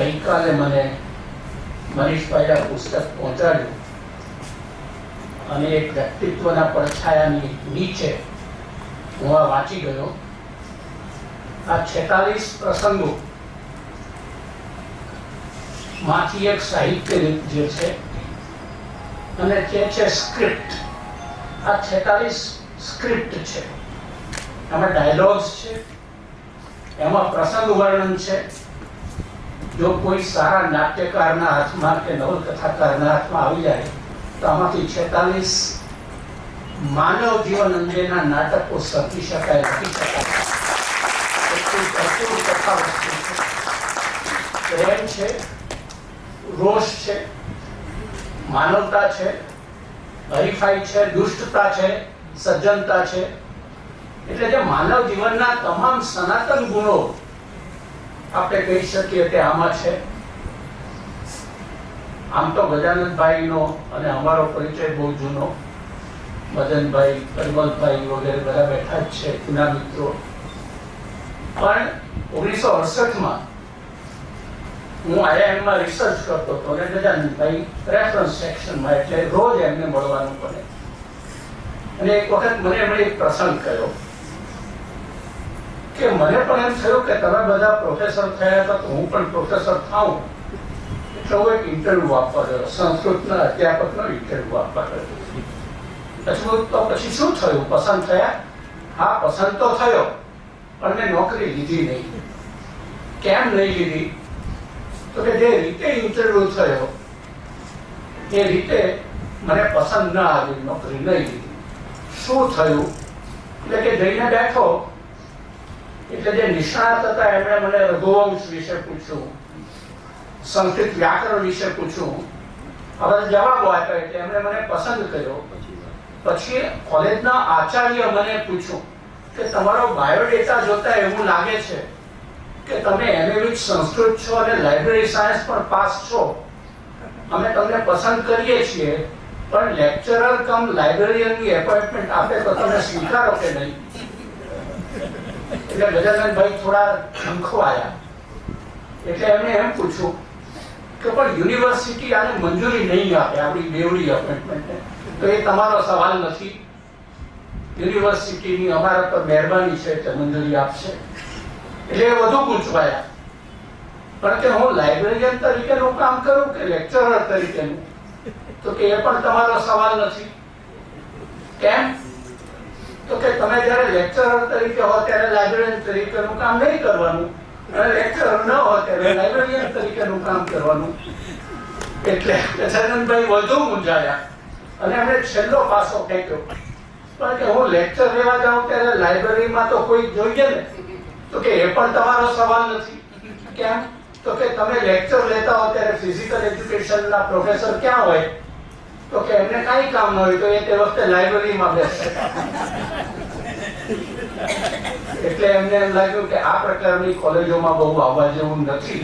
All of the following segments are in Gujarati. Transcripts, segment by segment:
ગઈકાલે મને મનીષભાઈ આ પુસ્તક પહોંચાડ્યું. અને એક વ્યક્તિત્વના પડછાયાની નીચે હું આ વાંચી ગયો. આ છેતાલીસ પ્રસંગો માંથી એક સાહિત્ય રીત જે છે અને તે છે સ્ક્રિપ્ટ આ છેતાલીસ સ્ક્રિપ્ટ છે. એમાં ડાયલોગ્સ છે, એમાં પ્રસંગ વર્ણન છે જો કોઈ સારા નાટ્યકારના હાથમાં કે નવલકથાકારના હાથમાં આવી જાય, તો આમાંથી છેતાલીસ માનવ જીવન અંગેના નાટકો સર્જી શકાય, લખી શકાય. પ્રેમ છે, રોષ છે, માનવતા છે, હરીફાઈ છે, દુષ્ટતા છે, સજ્જનતા છે. એટલે જે માનવ જીવનના તમામ સનાતન ગુણો આપણે કહી શકીએ કે આમાં છે. આમ તો ગજાનંદભાઈનો અને અમારો પરિચય બહુ જૂનો. મદનભાઈ પરમલભાઈ વગેરે બધા બેઠા જ છે જૂના મિત્રો. પણ ઓગણીસો અડસઠમાં હું આઈઆઈએમમાં રિસર્ચ કરતો હતો અને ગજાનંદભાઈ રેફરન્સ સેક્શનમાં એટલે રોજ એમને મળવાનું પડે અને એક વખત મને એમણે એક પ્રસંગ કર્યો કે મને પણ એમ થયું કે તમે બધા પ્રોફેસર થયા હતા તો હું પણ પ્રોફેસર થાઉં. એટલે હું એક ઇન્ટરવ્યુ આપવા ગયો. સંસ્કૃતના અધ્યાપકનો ઇન્ટરવ્યુ આપવા ગયો. પછી તો પછી શું થયું? પસંદ થયા? હા, પસંદ તો થયો, પણ મેં નોકરી લીધી નહીં. કેમ નહીં લીધી? તો કે જે રીતે ઇન્ટરવ્યુ થયો, એ રીતે મને પસંદ ના આવી, નોકરી નહીં લીધી. શું થયું? એટલે કે જઈને બેઠો એટલે જે નિષ્ણાત હતા, એમણે મને રઘુવંશ વિશે પૂછ્યું. સંસ્કૃત વ્યાકરણ વિશે પૂછ્યું. હવે જવાબો આપ્યો એટલે એમણે મને પસંદ કર્યો. પછી કોલેજના આચાર્ય મને પૂછ્યું કે, તમારો બાયોડેટા જોતા એવું લાગે છે કે તમે એમએ વિથ સંસ્કૃત છો અને લાઇબ્રેરી સાયન્સ પણ પાસ છો? અમે તમને પસંદ કરીએ છીએ, પણ લેક્ચરર કમ લાઇબ્રેરિયનની એપોઇન્ટમેન્ટ આપે તો તમે સ્વીકારો કે નહીં? એટલે ગજાનંદભાઈ થોડા ખંખવાયા એટલે એમને એમ પૂછ્યું કે, પણ યુનિવર્સિટી આને મંજૂરી નહીં આપે, આપણી બેવડી અપોઇન્ટમેન્ટને તો એ તમારો સવાલ નથી. યુનિવર્સિટીની અમારા પર મહેરબાની છે કે મંજૂરી આપશે. એટલે વધુ પૂછવાયા. પણ કે હું લાઇબ્રેરિયન તરીકેનું કામ કરું કે લેક્ચરર તરીકેનું? તો કે, એ પણ તમારો સવાલ નથી. કેમ? તો કે તમે જ્યારે લેક્ચરર તરીકે હો ત્યારે લાઇબ્રેરિયન તરીકેનું કામ નહીં કરવાનું. અને લેક્ચરર ન હો ત્યારે લાઇબ્રેરિયન તરીકેનું કામ કરવાનું. એટલે ગજાનંદભાઈ વધુ મૂંઝાયા. અને એમણે છેલ્લો પાસો ફેંક્યો. પણ કે હું લેક્ચર લેવા જાઉં ત્યારે લાઇબ્રેરીમાં તો કોઈ જોઈએ ને? તો કે એ પણ તમારો સવાલ નથી. કેમ? તો કે તમે લેક્ચર લેતા હો ત્યારે ફિઝિકલ એજ્યુકેશનના પ્રોફેસર ક્યાં હોય? તો કે એમને કાંઈ કામ ન હોય તો એ તે વખતે લાઇબ્રેરીમાં બેસે. એટલે એમને એમ લાગ્યું કે આ પ્રકારની કોલેજોમાં બહુ આવવા જેવું નથી.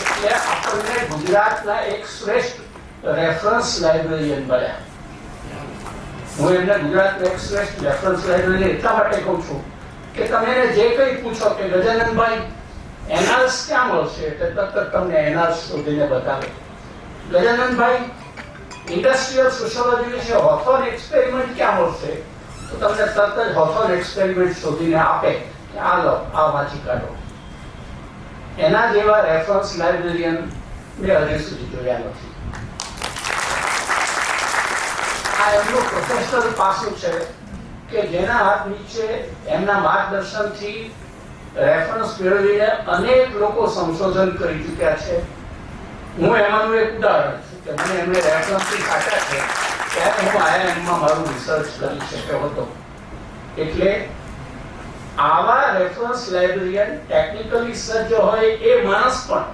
એટલે આપણને ગુજરાતના એક શ્રેષ્ઠ રેફરન્સ લાઇબ્રેરિયન બન્યા હું એમને ગુજરાતના એક શ્રેષ્ઠ રેફરન્સ લાઇબ્રેરી એટલા માટે કહું છું કે તમે એને જે કંઈ પૂછો કે ગજાનંદભાઈ એનાલ્સ ક્યાં મળશે? એટલે તરત તમને એનાલ્સ શોધીને બતાવે. ગજાનંદભાઈ ઇન્ડસ્ટ્રીયલ સોશિયોલોજી વિશે હોથોર એક્સપેરિમેન્ટ ક્યાં મળશે તો તમને તરત જ હોથોર એક્સપેરિમેન્ટ શોધીને આપે કે આ લો આ વાંચી કાઢો એના જેવા રેફરન્સ લાઇબ્રેરિયન મેં હજી સુધી જોયા નથી આ એમનું પ્રોફેશનલ પાસું છે કે જેના હાથ નીચે એમના માર્ગદર્શનથી રેફરન્સ મેળવીને અનેક લોકો સંશોધન કરી ચૂક્યા છે હું એમાંનું એક ઉદાહરણ છું કે મને એમને રેફરન્સથી કાઢ્યા છે, ત્યારે હું આઈઆઈએમમાં મારું રિસર્ચ કરી શક્યો હતો. એટલે આવા રેફરન્સ લાઇબ્રેરિયન ટેકનિકલી સજ્જ હોય એ માણસ પણ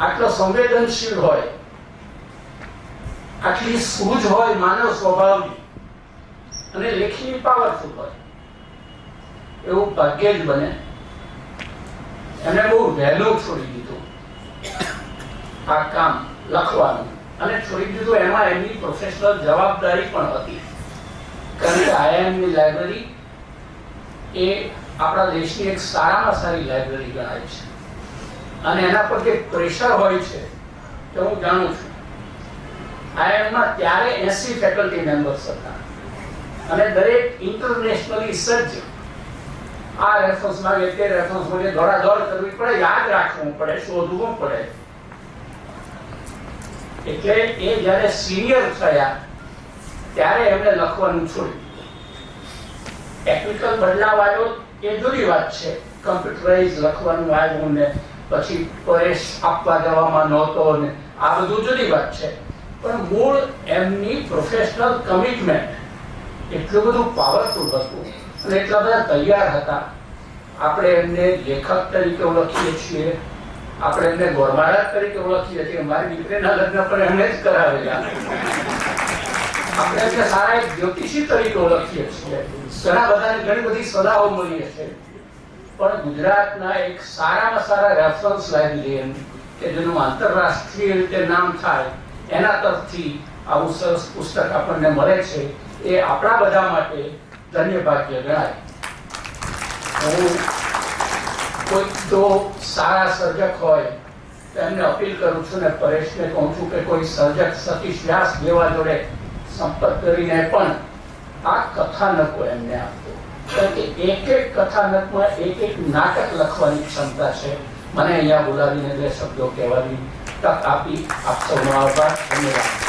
આટલો સંવેદનશીલ હોય, આટલી સૂઝ હોય માનવ સ્વભાવની અને લેખની પાવરફુલ હોય, એવું ભાગ્ય જ બને. એને બહુ વહેલું છોડી દીધું. આ કામ લખવાનું. અને છોડી દીધું એમાં એમની પ્રોફેશનલ જવાબદારી પણ હતી. કારણ કે આઈઆઈએમની લાઇબ્રેરી એ આપણા દેશની એક સારામાં સારી લાઇબ્રેરી ગણાય છે. અને એના પર જે પ્રેશર હોય છે, તે હું જાણું છું. આઈઆઈએમમાં ત્યારે એસી ફેકલ્ટી મેમ્બર્સ હતા. અને દરેક ઇન્ટરનેશનલી સજ્જ આ રેફરન્સ માંગે તે રેફરન્સ માંગે દોડાદોડ કરવી પડે, યાદ રાખવું પડે, શોધવું પડે. એટલે એ જ્યારે સિનિયર થયા, ત્યારે એમને લખવાનું છોડ્યું. ટેકનિકલ બદલાવ આવ્યો, એ જુદી વાત છે. કમ્પ્યુટરાઇઝ લખવાનું આવ્યું ને પછી પરેશ આપવા જવામાં નહોતો ને આ બધું જુદી વાત છે. પણ મૂળ એમની પ્રોફેશનલ કમિટમેન્ટ એટલું બધું પાવરફુલ હતું અને એટલા બધા તૈયાર હતા. આપણે એમને લેખક તરીકે ઓળખીએ છીએ. આપણે એમને ગોરમાળા તરીકે ઓળખીએ છીએ. મારી દીકરીના લગ્ન પણ એમણે જ કરાવેલા. આપણે એમને સારા એક જ્યોતિષી તરીકે ઓળખીએ છીએ. ઘણા બધાને ઘણી બધી સલાહો મળીએ છે. પણ ગુજરાતના એક સારામાં સારા રેફરન્સ લાઇબ્રેરિયન કે જેનું આંતરરાષ્ટ્રીય રીતે નામ થાય, એના તરફથી આવું સરસ પુસ્તક આપણને મળે છે. એ આપણા બધા માટે ધન્ય ભાગ્ય ગણાય. હું કોઈક જો સારા સર્જક હોય, તો એમને અપીલ કરું છું ને પરેશને કહું છું કે કોઈ સર્જક સતીશ વ્યાસ જેવા જોડે સંપર્ક કરીને પણ આ કથાનકો એમને આપો. કારણ કે એક એક કથાનકમાં એક એક નાટક લખવાની ક્ષમતા છે. મને અહીંયા બોલાવીને બે શબ્દો કહેવાની તક આપી. આપ સૌનો આભાર. ધન્યવાદ.